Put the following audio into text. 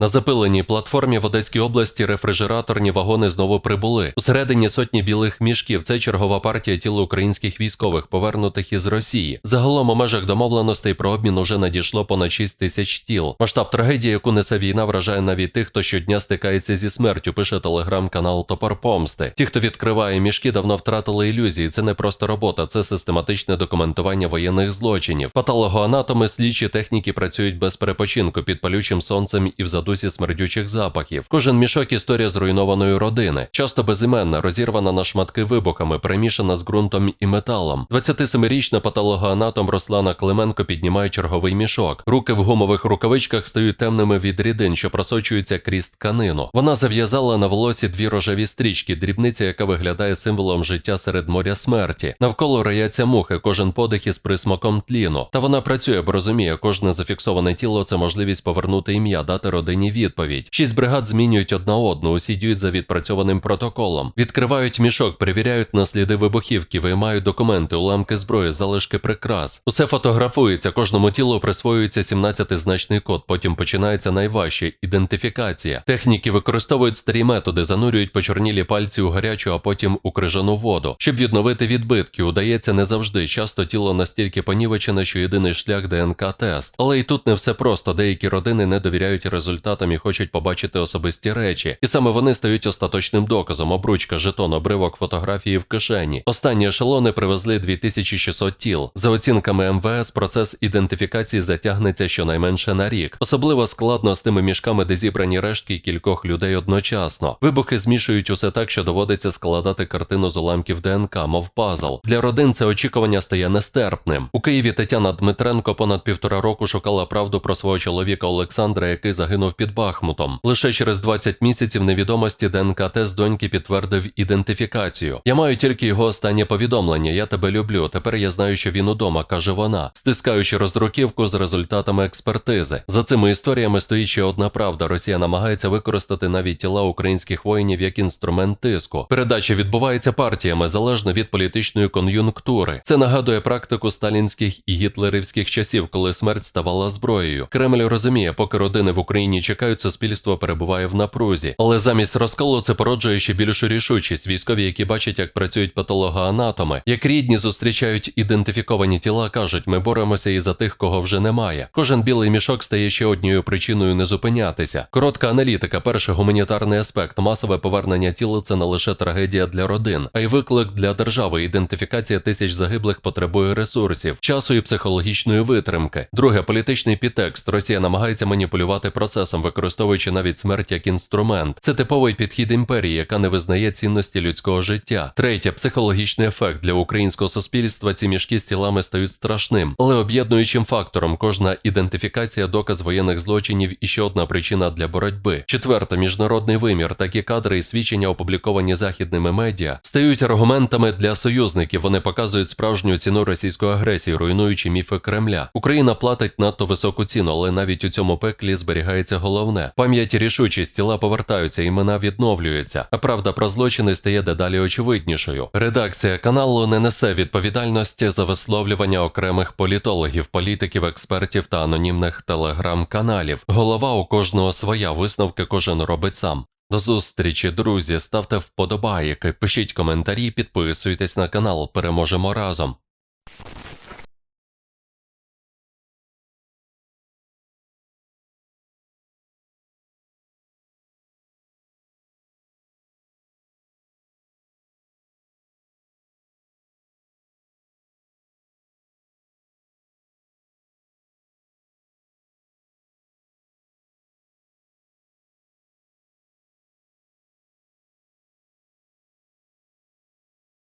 На запиленій платформі в Одеській області рефрижераторні вагони знову прибули. Усередині сотні білих мішків. Це чергова партія тіл українських військових, повернутих із Росії. Загалом у межах домовленостей про обмін уже надійшло понад 6 тисяч тіл. Масштаб трагедії, яку несе війна, вражає навіть тих, хто щодня стикається зі смертю. Пише телеграм-канал Топор Помсти. Ті, хто відкриває мішки, давно втратили ілюзії. Це не просто робота, це систематичне документування воєнних злочинів. Патологоанатоми, слідчі техніки працюють без перепочинку під палючим сонцем і в задусі смердючих запахів. Кожен мішок історія зруйнованої родини, часто безіменна, розірвана на шматки вибухами, перемішана з ґрунтом і металом. 27-річна патологоанатом Руслана Клименко піднімає черговий мішок. Руки в гумових рукавичках стають темними від рідин, що просочуються крізь тканину. Вона зав'язала на волосі дві рожеві стрічки, дрібниця, яка виглядає символом життя серед моря смерті. Навколо рояться мухи, кожен подих із присмаком тліну. Та вона працює, бо розуміє, кожне зафіксоване тіло це можливість повернути ім'я, дати родині відповідь. Шість бригад змінюють одна одну, усі діють за відпрацьованим протоколом. Відкривають мішок, перевіряють на сліди вибухівки, виймають документи, уламки зброї, залишки прикрас. Усе фотографується, кожному тілу присвоюється 17-значний код. Потім починається найважче ідентифікація. Техніки використовують старі методи, занурюють почорнілі пальці у гарячу, а потім у крижану воду. Щоб відновити відбитки, удається не завжди. Часто тіло настільки понівечене, що єдиний шлях ДНК-тест. Але і тут не все просто. Деякі родини не довіряють результатам і хочуть побачити особисті речі. І саме вони стають остаточним доказом. Обручка, жетон, обривок фотографії в кишені. Останні ешелони привезли 2600 тіл. За оцінками МВС, процес ідентифікації затягнеться щонайменше на рік. Особливо складно з тими мішками, де зібрані рештки кількох людей одночасно. Вибухи змішують усе так, що доводиться складати картину з уламків ДНК, мов пазл. Для родин це очікування стає нестерпним. У Києві Тетяна Дмитренко понад півтора року шукала правду про свого чоловіка Олександра, який загинув під Бахмутом. Лише через 20 місяців невідомості ДНК-тест доньки підтвердив ідентифікацію. Я маю тільки його останнє повідомлення. Я тебе люблю. Тепер я знаю, що він удома, каже вона, стискаючи роздруківку з результатами експертизи. За цими історіями стоїть ще одна правда. Росія намагається використати навіть тіла українських воїнів як інструмент тиску. Передача відбувається партіями залежно від політичної кон'юнктури. Це нагадує практику сталінських і гітлерівських часів, коли смерть ставала зброєю. Кремль розуміє, поки родини в Україні чекають, суспільство перебуває в напрузі. Але замість розколу це породжує ще більшу рішучість. Військові, які бачать, як працюють патологоанатоми, як рідні зустрічають ідентифіковані тіла, кажуть, ми боремося і за тих, кого вже немає. Кожен білий мішок стає ще однією причиною не зупинятися. Коротка аналітика, перший гуманітарний аспект, масове повернення тіла це не лише трагедія для родин, а й виклик для держави. Ідентифікація тисяч загиблих потребує ресурсів, часу і психологічної витримки. Друге, політичний підтекст. Росія намагається маніпулювати процесом, використовуючи навіть смерть як інструмент. Це типовий підхід імперії, яка не визнає цінності людського життя. Третє психологічний ефект для українського суспільства. Ці мішки з тілами стають страшним, але об'єднуючим фактором кожна ідентифікація доказ воєнних злочинів і ще одна причина для боротьби. Четверте, міжнародний вимір. Такі кадри і свідчення, опубліковані західними медіа, стають аргументами для союзників. Вони показують справжню ціну російської агресії, руйнуючи міфи Кремля. Україна платить надто високу ціну, але навіть у цьому пеклі зберігається головне. Пам'ять рішучість тіла повертаються, імена відновлюються. А правда про злочини стає дедалі очевиднішою. Редакція каналу не несе відповідальності за висловлювання окремих політологів, політиків, експертів та анонімних телеграм-каналів. Голова у кожного своя висновки кожен робить сам. До зустрічі, друзі. Ставте вподобайки, пишіть коментарі, підписуйтесь на канал. Переможемо разом.